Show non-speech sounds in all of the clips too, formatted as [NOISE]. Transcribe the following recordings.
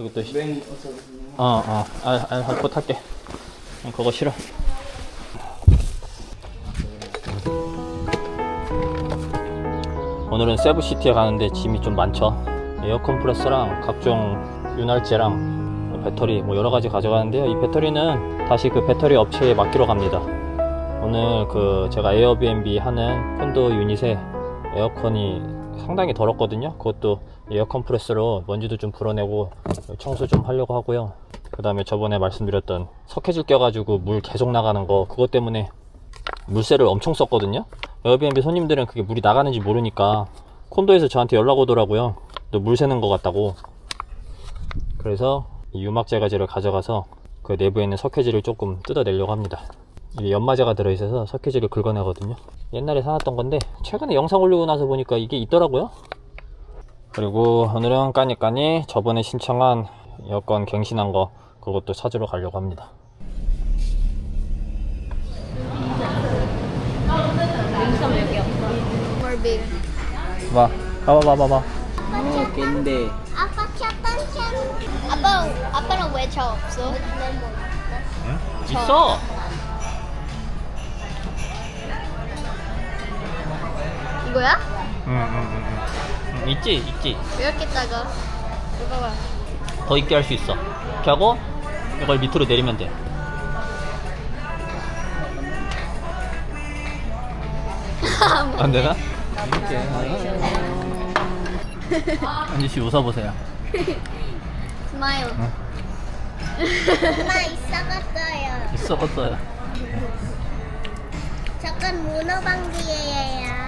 여기 또 Bring also. 어, 어, 아, 아, 갖고 탈게. 어, 그거 싫어. 오늘은 세부시티에 가는데 짐이 좀 많죠. 에어 컴프레서랑 각종 윤활제랑 배터리 뭐 여러 가지 가져가는데요. 이 배터리는 다시 그 배터리 업체에 맡기러 갑니다. 오늘 그 제가 에어비앤비 하는 콘도 유닛에 에어컨이 상당히 더럽거든요. 그것도 에어 컴프레서로 먼지도 좀 불어내고 청소 좀 하려고 하고요. 그 다음에 저번에 말씀드렸던 석회질 껴가지고 물 계속 나가는 거 그것 때문에 물세를 엄청 썼거든요. 에어비앤비 손님들은 그게 물이 나가는지 모르니까 콘도에서 저한테 연락 오더라고요. 너물 새는 것 같다고. 그래서 이 유막 제거제를 가져가서 그 내부에 있는 석회질을 조금 뜯어내려고 합니다. 연마제가 들어있어서 석회질을 긁어내거든요. 옛날에 사놨던 건데 최근에 영상 올리고 나서 보니까 이게 있더라고요. 그리고 오늘은 까니까니 저번에 신청한 여권 갱신한 거 그것도 찾으러 가려고 합니다. 봐, 봐봐, 봐봐, 봐. Oh, candy. 아빠 켰던 캔. 아빠 아빠는 왜 저 없어? 있어. 이거야? 응, 응, 응, 응. 있지, 있지. 왜 이렇게 작아? 이거 봐. 더 있게 할 수 있어. 이렇게 하고 이걸 밑으로 내리면 돼. [LAUGHS] 안 되나? 이렇게. 안지 씨 웃어보세요. 스마일. 엄마 있어갔어요. 있어봤어요. 잠깐 문어 방귀예요.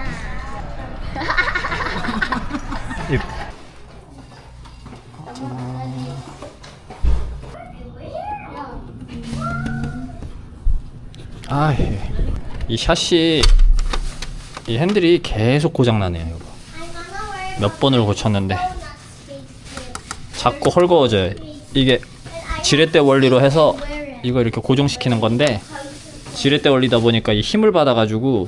입. 아, 이 샷이 이 핸들이 계속 고장 나네요. 이거 몇 번을 고쳤는데 자꾸 헐거워져요. 이게 지렛대 원리로 해서 이거 이렇게 고정시키는 건데 지렛대 원리다 보니까 이 힘을 받아가지고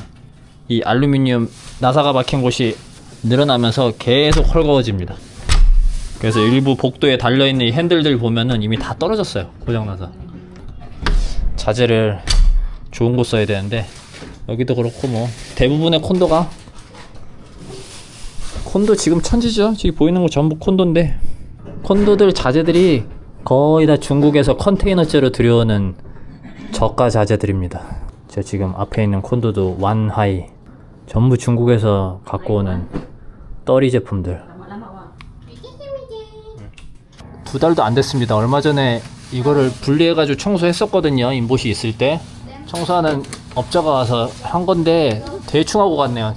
이 알루미늄 나사가 박힌 곳이 늘어나면서 계속 헐거워집니다. 그래서 일부 복도에 달려있는 이 핸들들 보면은 이미 다 떨어졌어요. 고장나서. 자재를 좋은 곳 써야 되는데 여기도 그렇고 뭐 대부분의 콘도가 콘도 지금 천지죠. 지금 보이는 거 전부 콘도인데 콘도들 자재들이 거의 다 중국에서 컨테이너째로 들여오는 저가 자재들입니다. 저 지금 앞에 있는 콘도도 완하이 전부 중국에서 갖고 오는 떨이 제품들 두 달도 안 됐습니다. 얼마 전에 이거를 분리해 가지고 청소했었거든요. 인봇이 있을 때 청소하는 업자가 와서 한 건데 대충 하고 갔네요.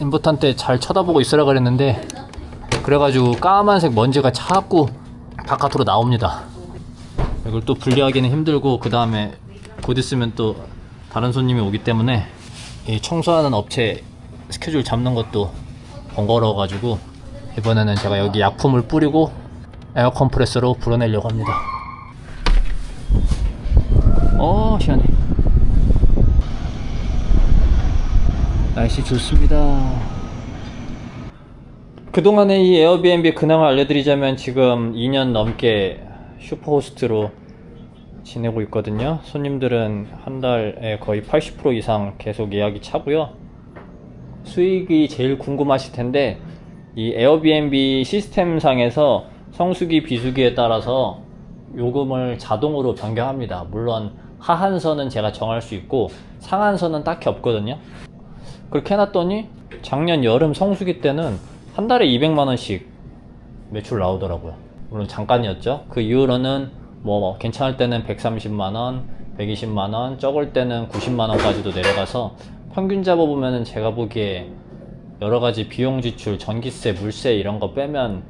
인봇한테 잘 쳐다보고 있으라 그랬는데 그래가지고 까만색 먼지가 자꾸 바깥으로 나옵니다. 이걸 또 분리하기는 힘들고 그 다음에 곧 있으면 또 다른 손님이 오기 때문에 이 청소하는 업체 스케줄 잡는 것도 번거로워 가지고 이번에는 제가 여기 약품을 뿌리고 에어 컴프레서로 불어내려고 합니다. 어 시원해. 날씨 좋습니다. 그동안의 이 에어비앤비 근황을 알려드리자면 지금 2년 넘게 슈퍼호스트로 지내고 있거든요. 손님들은 한 달에 거의 80% 이상 계속 예약이 차고요. 수익이 제일 궁금하실 텐데 이 에어비앤비 시스템 상에서 성수기 비수기에 따라서 요금을 자동으로 변경합니다. 물론 하한선은 제가 정할 수 있고 상한선은 딱히 없거든요. 그렇게 해놨더니 작년 여름 성수기 때는 한 달에 200만 원씩 매출 나오더라고요. 물론 잠깐이었죠. 그 이후로는 뭐 괜찮을 때는 130만 원, 120만 원, 적을 때는 90만 원까지도 내려가서 평균 잡아보면은 제가 보기에 여러 가지 비용 지출, 전기세, 물세 이런 거 빼면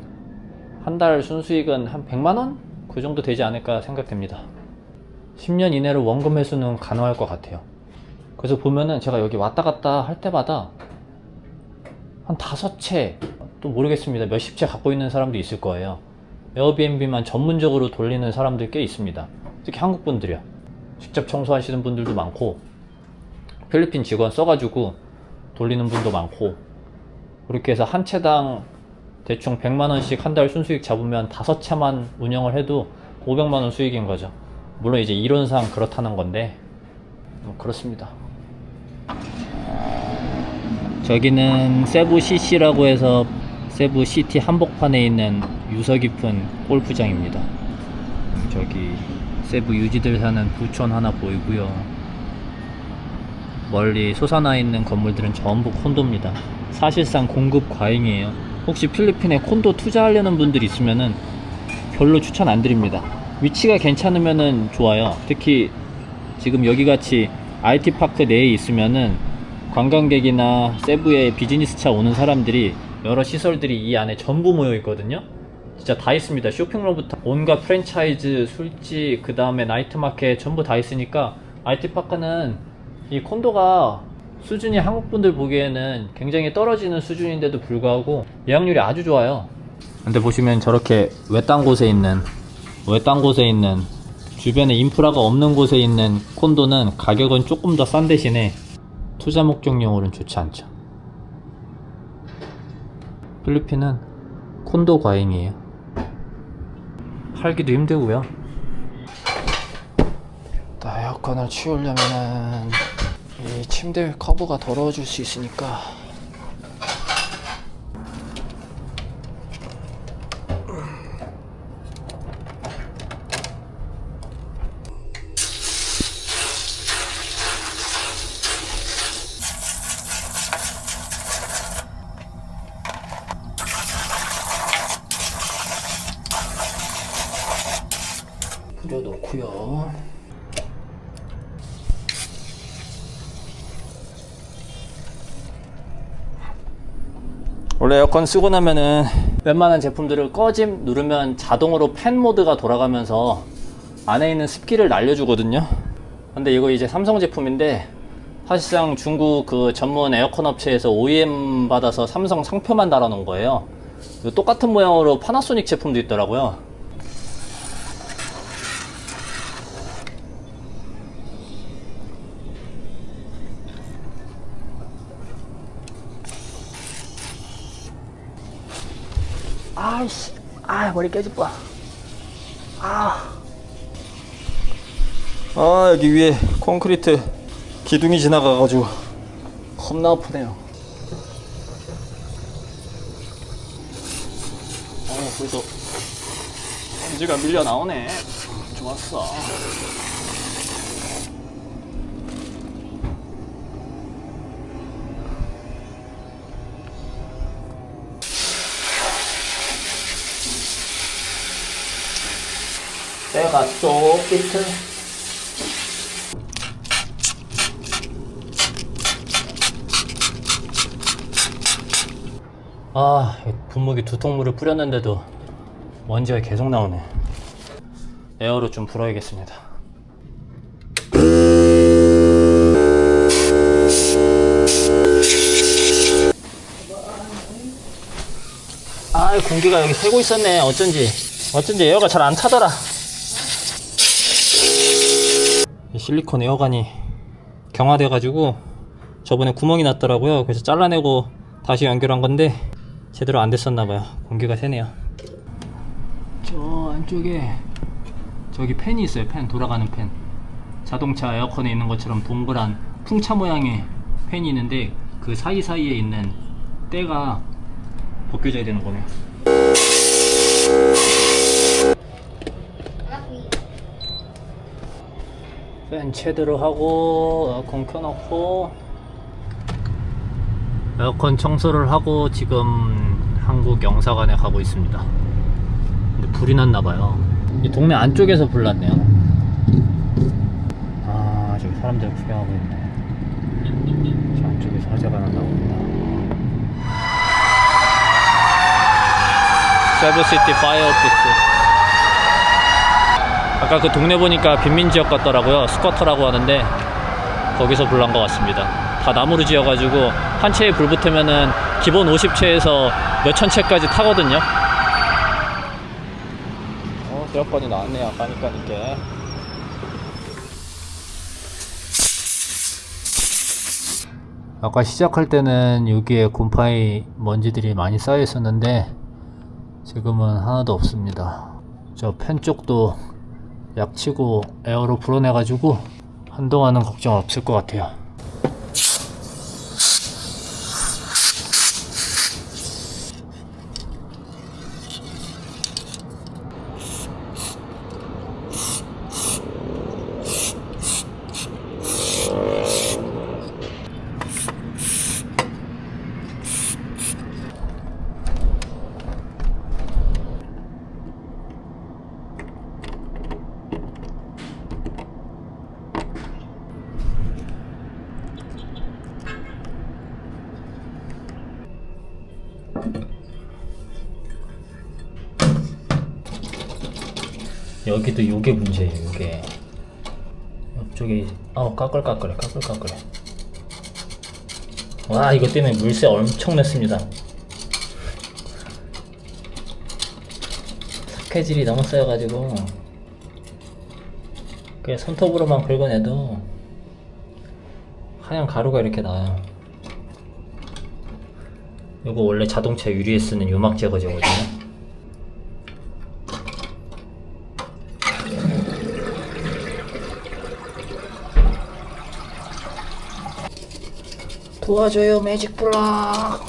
한 달 순수익은 한 100만 원? 그 정도 되지 않을까 생각됩니다. 10년 이내로 원금 회수는 가능할 것 같아요. 그래서 보면은 제가 여기 왔다 갔다 할 때마다 한 다섯 채, 또 모르겠습니다. 몇십 채 갖고 있는 사람도 있을 거예요. 에어비앤비만 전문적으로 돌리는 사람들 꽤 있습니다. 특히 한국 분들이요. 직접 청소하시는 분들도 많고, 필리핀 직원 써가지고 돌리는 분도 많고, 그렇게 해서 한 채당 대충 100만원씩 한 달 순수익 잡으면 다섯 차만 운영을 해도 500만원 수익인 거죠. 물론 이제 이론상 그렇다는 건데, 뭐 그렇습니다. 저기는 세부 CC라고 해서 세부 시티 한복판에 있는 유서 깊은 골프장입니다. 저기 세부 유지들 사는 부촌 하나 보이고요. 멀리 솟아나 있는 건물들은 전부 콘도입니다. 사실상 공급 과잉이에요. 혹시 필리핀에 콘도 투자하려는 분들 있으면은 별로 추천 안 드립니다. 위치가 괜찮으면은 좋아요. 특히 지금 여기 같이 IT 파크 내에 있으면은 관광객이나 세부에 비즈니스 차 오는 사람들이 여러 시설들이 이 안에 전부 모여 있거든요. 진짜 다 있습니다. 쇼핑몰부터 온갖 프랜차이즈, 술집, 그 다음에 나이트 마켓 전부 다 있으니까 IT 파크는 이 콘도가 수준이 한국 분들 보기에는 굉장히 떨어지는 수준인데도 불구하고 예약률이 아주 좋아요. 근데 보시면 저렇게 외딴 곳에 있는 외딴 곳에 있는 주변에 인프라가 없는 곳에 있는 콘도는 가격은 조금 더 싼 대신에 투자 목적용으로는 좋지 않죠. 필리핀은 콘도 과잉이에요. 팔기도 힘들고요. 에어컨을 치우려면은 이 침대 커브가 더러워질 수 있으니까 뿌려놓고요. 원래 에어컨 쓰고 나면은 웬만한 제품들을 꺼짐 누르면 자동으로 팬 모드가 돌아가면서 안에 있는 습기를 날려주거든요. 근데 이거 이제 삼성 제품인데 사실상 중국 그 전문 에어컨 업체에서 OEM 받아서 삼성 상표만 달아놓은 거예요. 똑같은 모양으로 파나소닉 제품도 있더라고요. 아이씨, 아 머리 깨질 뻔. 아. 아 여기 위에 콘크리트 기둥이 지나가가지고 겁나 아프네요. 어 벌써 먼지가 밀려 나오네. 좋았어. 때가 쏙 비트. 아, 이 분무기 두 통 물을 뿌렸는데도 먼지가 계속 나오네. 에어로 좀 불어야겠습니다. 아, 공기가 여기 새고 있었네. 어쩐지. 어쩐지 에어가 잘 안 타더라. 실리콘 에어관이 경화돼 가지고 저번에 구멍이 났더라고요. 그래서 잘라내고 다시 연결한 건데 제대로 안 됐었나봐요. 공기가 새네요. 저 안쪽에 저기 팬이 있어요. 팬 돌아가는 팬. 자동차 에어컨에 있는 것처럼 동그란 풍차 모양의 팬이 있는데 그 사이사이에 있는 때가 벗겨져야 되는 거네요. 팬 제대로 하고 에어컨 켜놓고 에어컨 청소를 하고 지금 한국 영사관에 가고 있습니다. 근데 불이 났나봐요. 이 동네 안쪽에서 불 났네요. 아 저기 사람들 구경하고 있네. 저 안쪽에서 화재가 났나 봅니다. 세브시티 파이어 오피스. 아까 그 동네 보니까 빈민 지역 같더라고요. 스쿼터라고 하는데 거기서 불난 것 같습니다. 다 나무로 지어가지고 한 채에 불 붙으면은 기본 50채에서 몇천 채까지 타거든요. 어, 에어컨이 나왔네요. 가니까 이게. 아까 시작할 때는 여기에 곰팡이 먼지들이 많이 쌓여 있었는데 지금은 하나도 없습니다. 저팬 쪽도 약치고 에어로 불어내가지고 한동안은 걱정 없을 것 같아요. 여기도 요게 문제예요, 요게. 옆쪽에, 어, 까끌까끌해, 까끌까끌해. 와, 이것 때문에 물세 엄청 냈습니다. 석회질이 너무 쌓여가지고, 그냥 손톱으로만 긁어내도 하얀 가루가 이렇게 나와요. 이거 원래 자동차 유리에 쓰는 유막 제거제거든요. 도와줘요 매직 블럭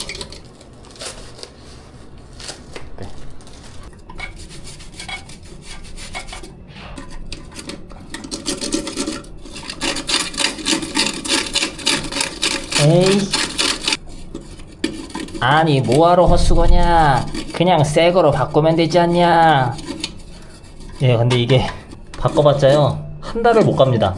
에이. 아니 뭐하러 헛수고냐. 그냥 새 거로 바꾸면 되지 않냐. 예 근데 이게 바꿔봤자요. 한 달을 못 갑니다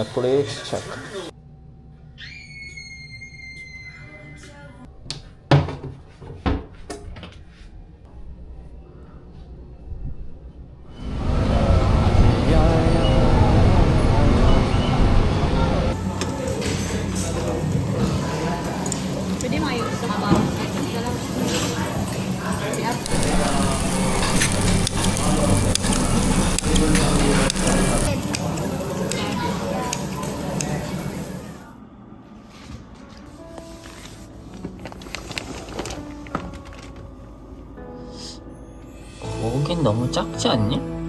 na check. 작지 않니?